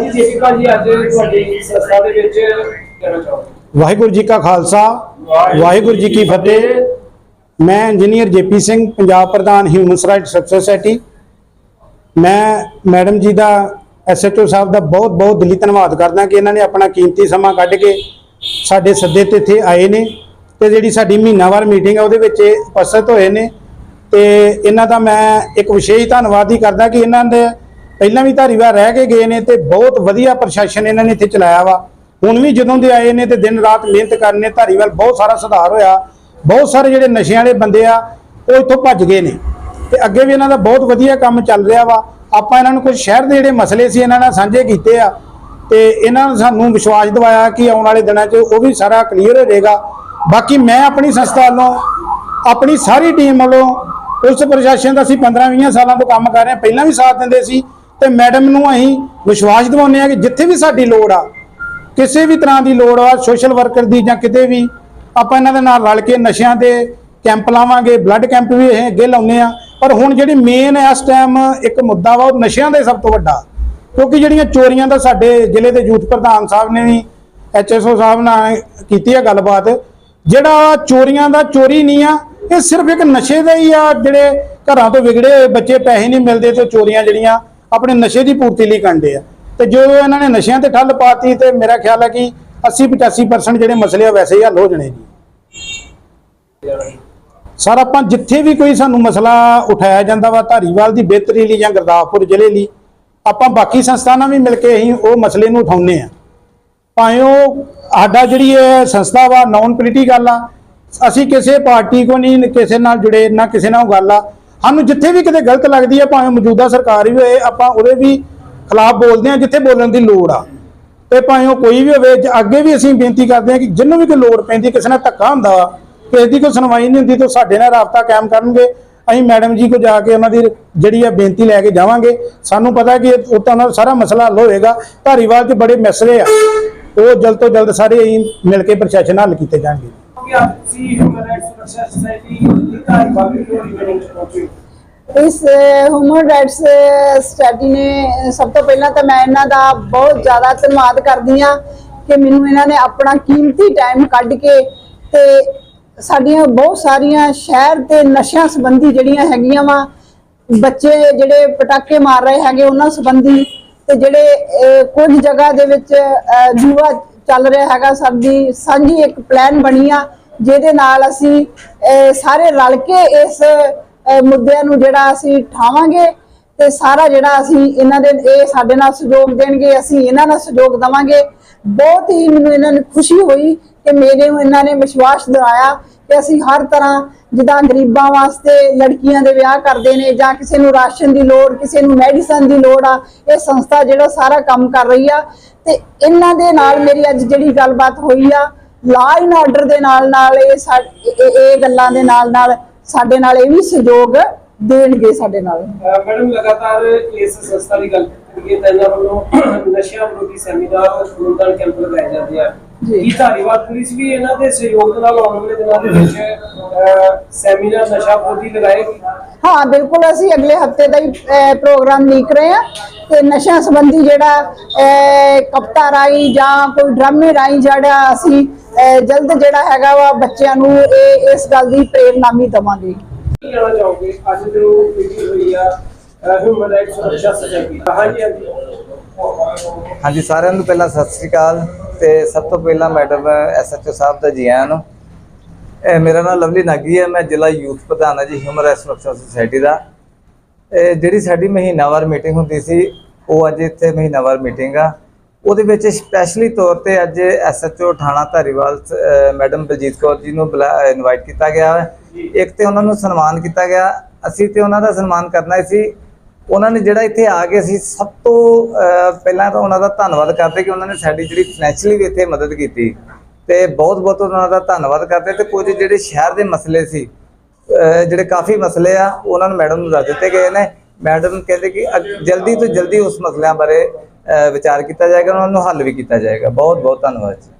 ਹਾਂਜੀ ਜੀਵਿਕਾ ਜੀ। ਅੱਜ ਤੁਹਾਡੀ ਸੰਸਥਾ ਦੇ ਵਿੱਚ ਕਹਿਣਾ ਚਾਹੋਗੇ। ਵਾਹਿਗੁਰੂ ਜੀ ਕਾ ਖਾਲਸਾ ਵਾਹਿਗੁਰੂ ਜੀ ਕੀ ਫਤਿਹ। ਮੈਂ ਇੰਜੀਨੀਅਰ ਜੇਪੀ ਸਿੰਘ ਪੰਜਾਬ ਪ੍ਰਧਾਨ ਹਿਊਮਨ ਰਾਈਟਸ ਸੋਸਾਇਟੀ। ਮੈਂ ਮੈਡਮ ਜੀ ਦਾ ਐਸਐਚਓ ਸਾਹਿਬ ਦਾ ਬਹੁਤ ਬਹੁਤ ਦਿਲੀ ਧੰਨਵਾਦ ਕਰਦਾ ਕਿ ਇਹਨਾਂ ਨੇ ਆਪਣਾ ਕੀਮਤੀ ਸਮਾਂ ਕੱਢ ਕੇ ਸਾਡੇ ਸੱਦੇ ਤੇ ਇੱਥੇ ਆਏ ਨੇ ਤੇ ਜਿਹੜੀ ਸਾਡੀ ਮਹੀਨਾਵਾਰ ਮੀਟਿੰਗ ਹੈ ਉਹਦੇ ਵਿੱਚ ਇਹ ਉਪਸਥਿਤ ਹੋਏ ਨੇ। ਤੇ ਇਹਨਾਂ ਦਾ ਮੈਂ ਇੱਕ ਵਿਸ਼ੇਸ਼ ਧੰਨਵਾਦ ਹੀ ਕਰਦਾ ਕਿ ਇਹਨਾਂ ਦੇ ਪਹਿਲਾਂ ਵੀ ਧਾਰੀਵਾਲ ਰਹਿ ਕੇ ਗਏ ਨੇ ਤੇ ਬਹੁਤ ਵਧੀਆ ਪ੍ਰਸ਼ਾਸਨ ਇਹਨਾਂ ਨੇ ਇੱਥੇ ਚਲਾਇਆ ਵਾ। ਹੁਣ ਵੀ ਜਦੋਂ ਦੇ ਆਏ ਨੇ ਤੇ ਦਿਨ ਰਾਤ ਮਿਹਨਤ ਕਰਨੇ ਧਾਰੀਵਾਲ ਬਹੁਤ ਸਾਰਾ ਸੁਧਾਰ ਹੋਇਆ। ਬਹੁਤ ਸਾਰੇ ਜਿਹੜੇ ਨਸ਼ਿਆਂ ਵਾਲੇ ਬੰਦੇ ਆ, ਉਹ ਇੱਥੋਂ ਭੱਜ ਗਏ ਨੇ। ਤੇ ਅੱਗੇ ਵੀ ਇਹਨਾਂ ਦਾ ਬਹੁਤ ਵਧੀਆ ਕੰਮ ਚੱਲ ਰਿਹਾ ਵਾ। ਆਪਾਂ ਇਹਨਾਂ ਨੂੰ ਕੁਝ ਸ਼ਹਿਰ ਦੇ ਜਿਹੜੇ ਮਸਲੇ ਸੀ, ਇਹਨਾਂ ਨਾਲ ਸਾਂਝੇ ਕੀਤੇ ਆ। ਤੇ ਇਹਨਾਂ ਨੇ ਸਾਨੂੰ ਵਿਸ਼ਵਾਸ ਦਿਵਾਇਆ ਕਿ ਆਉਣ ਵਾਲੇ ਦਿਨਾਂ 'ਚ ਉਹ ਵੀ ਸਾਰਾ ਕਲੀਅਰ ਹੋ ਜਾਏਗਾ। ਬਾਕੀ ਮੈਂ ਆਪਣੀ ਸੰਸਥਾ ਵੱਲੋਂ, ਆਪਣੀ ਸਾਰੀ ਟੀਮ ਵੱਲੋਂ ਉਸ ਪ੍ਰਸ਼ਾਸਨ ਦਾ ਅਸੀਂ 15-20 ਸਾਲਾਂ ਤੋਂ ਕੰਮ ਕਰ ਰਹੇ ਹਾਂ। ਪਹਿਲਾਂ ਵੀ ਸਾਥ ਦਿੰਦੇ ਸੀ ਤੇ ਮੈਡਮ ਨੂੰ ਅਸੀਂ ਵਿਸ਼ਵਾਸ ਦਿਵਾਉਂਦੇ ਆ ਕਿ ਜਿੱਥੇ ਵੀ ਸਾਡੀ ਲੋੜ ਆ, ਕਿਸੇ ਵੀ ਤਰ੍ਹਾਂ ਦੀ ਲੋੜ ਆ ਸੋਸ਼ਲ ਵਰਕਰ ਦੀ ਜਾਂ ਕਿਤੇ ਵੀ, ਆਪਾਂ ਇਹਨਾਂ ਦੇ ਨਾਲ ਰਲ ਕੇ ਨਸ਼ਿਆਂ ਦੇ ਕੈਂਪ ਲਾਵਾਂਗੇ ਬਲੱਡ ਕੈਂਪ ਵੀ ਇਹ ਅੱਗੇ ਲਾਉਨੇ ਆ ਪਰ ਹੁਣ ਜਿਹੜੀ ਮੇਨ ਇਸ ਟਾਈਮ ਇੱਕ ਮੁੱਦਾ ਵਾ, ਉਹ ਨਸ਼ਿਆਂ ਦੇ ਸਭ ਤੋਂ ਵੱਡਾ। ਕਿਉਂਕਿ ਜਿਹੜੀਆਂ ਚੋਰੀਆਂ ਦਾ ਸਾਡੇ ਜ਼ਿਲ੍ਹੇ ਦੇ ਯੂਥ ਪ੍ਰਧਾਨ ਸਾਹਿਬ ਨੇ ਵੀ, ਐਚਐਸਓ ਸਾਹਿਬ ਨਾਲ ਕੀਤੀ ਹੈ ਗੱਲਬਾਤ, ਜਿਹੜਾ ਚੋਰੀਆਂ ਦਾ ਚੋਰੀ ਨਹੀਂ ਆ, ਇਹ ਸਿਰਫ ਇੱਕ ਨਸ਼ੇ ਦਾ ਹੀ ਆ, ਜਿਹੜੇ ਘਰਾਂ ਤੋਂ ਵਿਗੜੇ ਬੱਚੇ ਪੈਸੇ ਨਹੀਂ ਮਿਲਦੇ ਤੇ ਚੋਰੀਆਂ ਜਿਹੜੀਆਂ ਆਪਣੇ ਨਸ਼ੇ ਦੀ ਪੂਰਤੀ ਲਈ ਕਰਦੇ ਆ। ਤੇ ਜਦੋਂ ਇਹਨਾਂ ਨੇ ਨਸ਼ਿਆਂ ਤੇ ਠੱਲ ਪਾਤੀ ਤੇ ਮੇਰਾ ਖਿਆਲ ਹੈ ਕਿ 80 85% ਜਿਹੜੇ ਮਸਲੇ ਆ ਵੈਸੇ ਹੀ ਹੱਲ ਹੋ ਜਾਣੇ ਜੀ। ਸਰ, ਆਪਾਂ ਜਿੱਥੇ ਵੀ ਕੋਈ ਸਾਨੂੰ ਮਸਲਾ ਉਠਾਇਆ ਜਾਂਦਾ ਵਾ, ਧਾਰੀਵਾਲ ਦੀ ਬਿਹਤਰੀ ਲਈ ਜਾਂ ਗੁਰਦਾਸਪੁਰ ਜ਼ਿਲ੍ਹੇ ਲਈ, ਆਪਾਂ ਬਾਕੀ ਸੰਸਥਾਵਾਂ ਵੀ ਮਿਲ ਕੇ ਅਸੀਂ ਉਹ ਮਸਲੇ ਨੂੰ ਉਠਾਉਂਦੇ ਆ ਭਾਵੇਂ ਉਹ ਸਾਡਾ ਜਿਹੜੀ ਇਹ ਸੰਸਥਾ ਵਾ ਨਾਨ ਪੋਲੀਟੀਕਲ ਆ, ਅਸੀਂ ਕਿਸੇ ਪਾਰਟੀ ਕੋ ਨਹੀਂ, ਕਿਸੇ ਨਾਲ ਜੁੜੇ, ਨਾ ਕਿਸੇ ਨਾਲ ਗੱਲ ਆ ਸਾਨੂੰ ਜਿੱਥੇ ਵੀ ਕਿਤੇ ਗਲਤ ਲੱਗਦੀ ਹੈ ਭਾਵੇਂ ਮੌਜੂਦਾ ਸਰਕਾਰ ਹੀ ਹੋਏ, ਆਪਾਂ ਉਹਦੇ ਵੀ ਖਿਲਾਫ ਬੋਲਦੇ ਹਾਂ ਜਿੱਥੇ ਬੋਲਣ ਦੀ ਲੋੜ ਆ। ਤੇ ਭਾਵੇਂ ਉਹ ਕੋਈ ਵੀ ਹੋਵੇ ਅੱਗੇ ਵੀ ਅਸੀਂ ਬੇਨਤੀ ਕਰਦੇ ਹਾਂ ਕਿ ਜਿਹਨੂੰ ਵੀ ਕੋਈ ਲੋੜ ਪੈਂਦੀ, ਕਿਸੇ ਨਾਲ ਧੱਕਾ ਹੁੰਦਾ ਵਾ, ਕਿਸੇ ਦੀ ਕੋਈ ਸੁਣਵਾਈ ਨਹੀਂ ਹੁੰਦੀ, ਤਾਂ ਸਾਡੇ ਨਾਲ ਰਾਬਤਾ ਕਾਇਮ ਕਰਨਗੇ। ਅਸੀਂ ਮੈਡਮ ਜੀ ਕੋ ਜਾ ਕੇ ਉਹਨਾਂ ਦੀ ਜਿਹੜੀ ਆ ਬੇਨਤੀ ਲੈ ਕੇ ਜਾਵਾਂਗੇ। ਸਾਨੂੰ ਪਤਾ ਕਿ ਉਹ ਤਾਂ ਉਹਨਾਂ ਦਾ ਸਾਰਾ ਮਸਲਾ ਹੱਲ ਹੋਏਗਾ। ਧਾਰੀਵਾਲ 'ਚ ਬੜੇ ਮਸਲੇ ਆ। ਉਹ ਜਲਦ ਤੋਂ ਜਲਦ ਸਾਰੇ ਅਸੀਂ ਮਿਲ ਕੇ ਪ੍ਰਸ਼ਾਸਨ ਨਾਲ ਹੱਲ ਕੀਤੇ ਜਾਣਗੇ। ਕਿ ਅੱਜ ਤੁਸੀਂ ਹਿਊਮਨ ਰਾਈਟਸ ਸੁਰੱਖਿਆ ਸੁਸਾਇਟੀ ਦੀ ਧਾਰੀਵਾਲ ਦੀ ਮੀਟਿੰਗ ਚ ਪਹੁੰਚੇ ਇਸ ਹਿਊਮਨ ਰਾਈਟਸ ਸਟੱਡੀ ਨੇ ਸਭ ਤੋਂ ਪਹਿਲਾਂ ਤਾਂ ਮੈਂ ਇਹਨਾਂ ਦਾ ਬਹੁਤ ਜ਼ਿਆਦਾ ਧੰਨਵਾਦ ਕਰਦੀ ਹਾਂ ਕਿ ਮੈਨੂੰ ਇਹਨਾਂ ਨੇ ਆਪਣਾ ਕੀਮਤੀ ਟਾਈਮ ਕੱਢ ਕੇ ਤੇ ਸਾਡੀਆਂ ਬਹੁਤ ਸਾਰੀਆਂ ਸ਼ਹਿਰ ਤੇ ਨਸ਼ਿਆਂ ਸੰਬੰਧੀ ਜਿਹੜੀਆਂ ਹੈਗੀਆਂ ਵਾ ਬੱਚੇ ਜਿਹੜੇ ਪਟਾਕੇ ਮਾਰ ਰਹੇ ਹੈਗੇ ਉਹਨਾਂ ਸੰਬੰਧੀ ਤੇ ਜਿਹੜੇ ਅਹ, ਕੁਝ ਜਗ੍ਹਾ ਦੇ ਵਿੱਚ ਅਹ, ਜੂਆ ਚੱਲ ਰਿਹਾ ਹੈਗਾ ਸਾਡੀ ਸਾਂਝੀ ਇੱਕ ਪਲਾਨ ਬਣੀ ਆ, ਜਿਹਦੇ ਨਾਲ ਅਸੀਂ ਸਾਰੇ ਰਲ ਕੇ ਇਸ ਮੁੱਦਿਆਂ ਨੂੰ ਜਿਹੜਾ ਅਸੀਂ ਠਾਵਾਂਗੇ ਤੇ ਸਾਰਾ ਜਿਹੜਾ ਅਸੀਂ ਇਹਨਾਂ ਦੇ, ਇਹ ਸਾਡੇ ਨਾਲ ਸਹਿਯੋਗ ਦੇਣਗੇ, ਅਸੀਂ ਇਹਨਾਂ ਨਾਲ ਸਹਿਯੋਗ ਦਵਾਂਗੇ। ਬਹੁਤ ਹੀ ਮੈਨੂੰ ਇਹਨਾਂ ਨੂੰ ਖੁਸ਼ੀ ਹੋਈ ਕਿ ਮੇਰੇ ਨੂੰ ਇਹਨਾਂ ਨੇ ਵਿਸ਼ਵਾਸ ਦਿਵਾਇਆ ਕਿ ਅਸੀਂ ਹਰ ਤਰ੍ਹਾਂ ਜਿੱਦਾਂ ਗਰੀਬਾਂ ਵਾਸਤੇ ਲੜਕੀਆਂ ਦੇ ਵਿਆਹ ਕਰਦੇ ਨੇ ਜਾਂ ਕਿਸੇ ਨੂੰ ਰਾਸ਼ਨ ਦੀ ਲੋੜ, ਕਿਸੇ ਨੂੰ ਮੈਡੀਸਨ ਦੀ ਲੋੜ ਆ, ਇਹ ਸੰਸਥਾ ਜਿਹੜਾ ਸਾਰਾ ਕੰਮ ਕਰ ਰਹੀ ਆ। ਤੇ ਇਹਨਾਂ ਦੇ ਨਾਲ ਮੇਰੀ ਅੱਜ ਜਿਹੜੀ ਗੱਲਬਾਤ ਹੋਈ ਆ ਲਾ ਐਂਡ ਆਰਡਰ ਦੇ ਨਾਲ ਨਾਲ ਇਹ ਇਹ ਗੱਲਾਂ ਦੇ ਨਾਲ ਨਾਲ ਸਾਡੇ ਨਾਲ ਇਹ ਵੀ ਸਹਿਯੋਗ ਦੇਣਗੇ ਸਾਡੇ ਨਾਲ। ਮੈਡਮ, ਲਗਾਤਾਰ ਇਸ ਸੰਸਥਾ ਦੀ ਗੱਲ ਕਰੀਏ ਤਾਂ ਇਹਨਾਂ ਵੱਲੋਂ ਨਸ਼ਿਆਂ ਵਿਰੋਧੀ ਸੈਮੀਨਾਰ, ਖੂਨਦਾਨ ਕੈਂਪ ਲਗਾਏ ਜਾਂਦੇ ਆ। ਜੀ। ਕੀ ਧਾਰੀਵਾਲ ਪੁਲਿਸ ਵੀ ਇਹਨਾਂ ਦੇ ਸਹਿਯੋਗ ਨਾਲ ਆਉਣ ਵਾਲੇ ਦਿਨਾਂ ਦੇ ਵਿੱਚ ਸੈਮੀਨਾਰ ਨਸ਼ਾ ਵਿਰੋਧੀ ਲਗਾਏਗੀ ਹਾਂ ਬਿਲਕੁਲ ਅਸੀਂ ਅਗਲੇ ਹਫ਼ਤੇ ਦਾ ਹੀ ਪ੍ਰੋਗਰਾਮ ਲਿਖ ਰਹੇ ਹਾਂ ਤੇ ਨਸ਼ਾ ਸੰਬੰਧੀ ਜਿਹੜਾ ਕਵਿਤਾ ਰਾਈ ਜਾਂ ਕੋਈ ਡਰਾਮੇ ਰਾਈ ਜਿਹੜਾ ਅਸੀਂ ਜਲਦ ਜਿਹੜਾ ਹੈਗਾ ਵਾ ਬੱਚਿਆਂ ਨੂੰ ਇਹ ਇਸ ਗੱਲ ਦੀ ਪ੍ਰੇਰਨਾਮੀ ਦਵਾਂਗੇ। ਕੀ ਕਹਿਣਾ ਚਾਹੋਗੇ? ਅੱਜ ਜੋ ਮੀਟਿੰਗ ਹੋਈ ਆ ਹਿਊਮਨ ਰਾਈਟਸ ਸੁਰੱਖਿਆ ਸੁਸਾਇਟੀ ਹਾਂਜੀ ਹਾਂਜੀ। ਹਾਂਜੀ, ਸਾਰਿਆਂ ਨੂੰ ਪਹਿਲਾਂ ਸਤਿ ਸ੍ਰੀ ਅਕਾਲ ਤੇ ਸਭ ਤੋਂ ਪਹਿਲਾਂ ਮੈਡਮ ਐਸਐਚਓ ਸਾਹਿਬ ਦਾ ਜੀ ਆਇਆਂ ਨੂੰ। ਇਹ ਮੇਰਾ ਨਾਮ ਲਵਲੀ ਨਾਗੀ ਹੈ, ਮੈਂ ਜ਼ਿਲ੍ਹਾ ਯੂਥ ਪ੍ਰਧਾਨ ਹਾਂ ਜੀ ਹਿਊਮਨ ਰਾਈਟਸ ਸੁਰੱਖਿਆ ਸੁਸਾਇਟੀ ਦਾ। ਇਹ ਜਿਹੜੀ ਸਾਡੀ ਮਹੀਨਾਵਾਰ ਮੀਟਿੰਗ ਹੁੰਦੀ ਸੀ, ਉਹ ਅੱਜ ਇੱਥੇ ਮਹੀਨਾਵਾਰ ਮੀਟਿੰਗ ਆ। ਉਹਦੇ ਵਿੱਚ ਸਪੈਸ਼ਲੀ ਤੌਰ ਤੇ ਅੱਜ ਐਸਐਚਓ ਥਾਣਾ ਧਾਰੀਵਾਲ ਮੈਡਮ ਬਲਜੀਤ ਕੌਰ ਜੀ ਨੂੰ ਇਨਵਾਈਟ ਕੀਤਾ ਗਿਆ ਹੈ। ਇੱਕ ਤੇ ਉਹਨਾਂ ਨੂੰ ਸਨਮਾਨ ਕੀਤਾ ਗਿਆ। ਅਸੀਂ ਤੇ ਉਹਨਾਂ ਦਾ ਸਨਮਾਨ ਕਰਨਾ ਹੀ ਸੀ। ਉਹਨਾਂ ਨੇ ਜਿਹੜਾ ਇੱਥੇ ਆ ਕੇ ਅਸੀਂ ਸਭ ਤੋਂ ਪਹਿਲਾਂ ਤਾਂ ਉਹਨਾਂ ਦਾ ਧੰਨਵਾਦ ਕਰਦੇ ਕਿ ਉਹਨਾਂ ਨੇ ਸਾਡੀ ਜਿਹੜੀ ਫਾਈਨੈਂਸ਼ੀਅਲੀ ਵੀ ਇੱਥੇ ਮਦਦ ਕੀਤੀ। ਤੇ ਬਹੁਤ ਬਹੁਤ ਉਹਨਾਂ ਦਾ ਧੰਨਵਾਦ ਕਰਦੇ ਤੇ ਕੁਝ ਜਿਹੜੇ ਸ਼ਹਿਰ ਦੇ ਮਸਲੇ ਸੀ ਜਿਹੜੇ ਕਾਫੀ ਮਸਲੇ ਆ, ਉਹਨਾਂ ਨੂੰ ਮੈਡਮ ਨੂੰ ਦੱਸ ਦਿੱਤੇ ਗਏ ਨੇ। ਮੈਡਮ ਕਹਿੰਦੇ ਕਿ ਅਗ- ਜਲਦੀ ਤੋਂ ਜਲਦੀ ਉਸ ਮਸਲਿਆਂ ਬਾਰੇ ਵਿਚਾਰ ਕੀਤਾ ਜਾਏਗਾ, ਉਹਨਾਂ ਨੂੰ ਹੱਲ ਵੀ ਕੀਤਾ ਜਾਏਗਾ। ਬਹੁਤ ਬਹੁਤ ਧੰਨਵਾਦ ਜੀ।